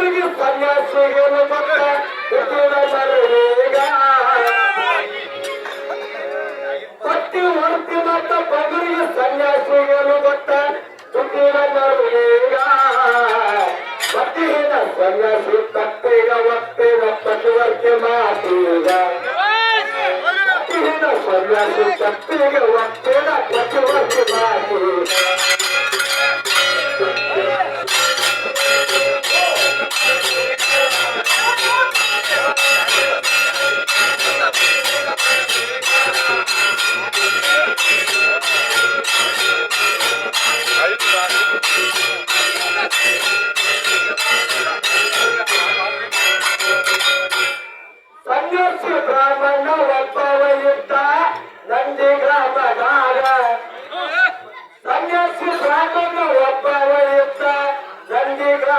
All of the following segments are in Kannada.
ಬಗುರಿಗೆ ಸನ್ಯಾಸಿಗೆ ಪಟ್ಟಿ ಹೊರತಿ ಮತ್ತ ಬಗುರಿಗೆ ಸನ್ಯಾಸಿಗಳು ಮತ್ತ ಹುಟ್ಟಿದ ಮರುವೇಗ. ಪಟ್ಟಿನ ಸನ್ಯಾಸಿ ತಪ್ಪೆಗ ಒಪ್ಪೆಗ ಪಟುವರ್ಕೆ ಮಾತೀಗ. ಪಟ್ಟಿನ ಸನ್ಯಾಸಿ ತಪ್ಪೆಗ ಒಪ್ಪೆಗ ಪಟುವರ್ಕೆ ಮಾತೀಗ.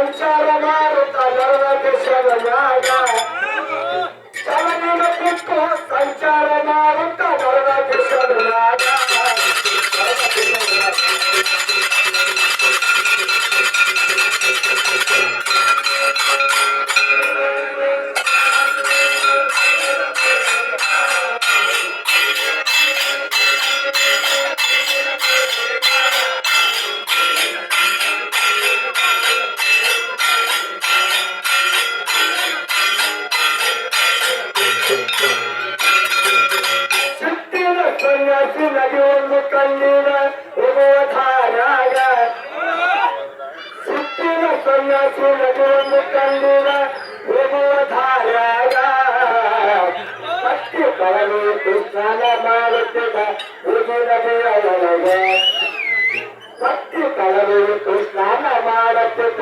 ಬಿಟ್ಟು ಸಂಚಾರ ಮಾಡುತ್ತ ನರಳ ದೇಶದ ನ್ಯಾಯ ಜನನಿಗ ಬಿಟ್ಟು ಸಂಚಾರ ಮಾಡುತ್ತ ನರಳ ದೇಶದ ಕಣ್ಣಿನ ಹೋಗುವ ಧಾರಾಗ ಸನ್ಯಾಸಿ ನದಿಯೊಂದು ಕಣ್ಣಿನ ಹೋಗುವ ಧಾರಾಗ ಪಟ್ಟಿ ಕಳಲು ಸ್ನಾನ ಮಾಡುತ್ತಿದ್ದ ಹೋಗಿ ನದಿಯ ಒಳಗೆ ಪಟ್ಟಿ ಮಾಡುತ್ತಿದ್ದ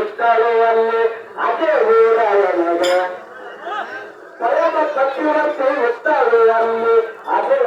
ಉತ್ತರವಲ್ಲಿ ಅದೇ ಊರವನಗ ಪರಮ ಕಟ್ಟಿವಂತೆ ಉತ್ತರವಲ್ಲಿ ಅದೇ